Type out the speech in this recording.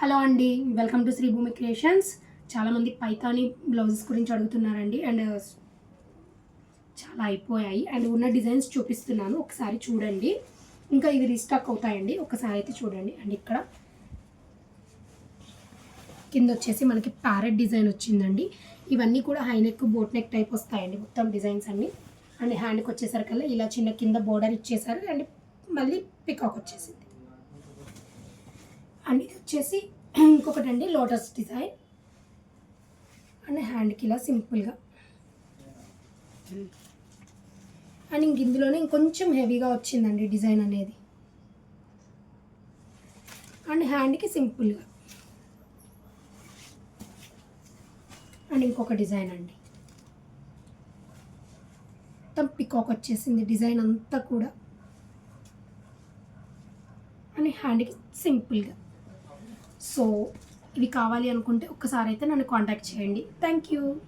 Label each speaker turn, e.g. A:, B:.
A: Hello అండి welcome to శ్రీభూమి creations. చాలామంది Paithani blouses గురించి అడుగుతున్నారండి అండ్ చాలా అయిపోయాయి. అండ్ ఉన్న డిజైన్స్ చూపిస్తున్నాను ఒకసారి చూడండి. ఇంకా ఇవి రీస్టాక్ అవుతాయండి ఒకసారి అయితే చూడండి. అండ్ ఇక్కడ కింద వచ్చేసి మనకి ప్యారెట్ డిజైన్ వచ్చిందండి. ఇవన్నీ కూడా హైనెక్ బోట్ నెక్ టైప్ వస్తాయండి మొత్తం డిజైన్స్ అన్నీ. అండ్ హ్యాండ్కి వచ్చేసరికల్లా ఇలా చిన్న కింద బోర్డర్ ఇచ్చేసారు. అండ్ మళ్ళీ పికాక్ వచ్చేసింది. అండ్ ఇది వచ్చేసి ఇంకొకటి అండి లోటస్ డిజైన్. అండ్ హ్యాండ్కి ఇలా సింపుల్గా. అండ్ ఇంక ఇందులోనే ఇంకొంచెం హెవీగా వచ్చిందండి డిజైన్ అనేది. అండ్ హ్యాండ్కి సింపుల్గా. అండ్ ఇంకొక డిజైన్ అండి. మొత్తం పికాక్ వచ్చేసింది డిజైన్ అంతా కూడా. అని హ్యాండ్కి సింపుల్గా. సో ఇవి కావాలి అనుకుంటే ఒక్కసారి అయితే నన్ను కాంటాక్ట్ చేయండి. Thank you.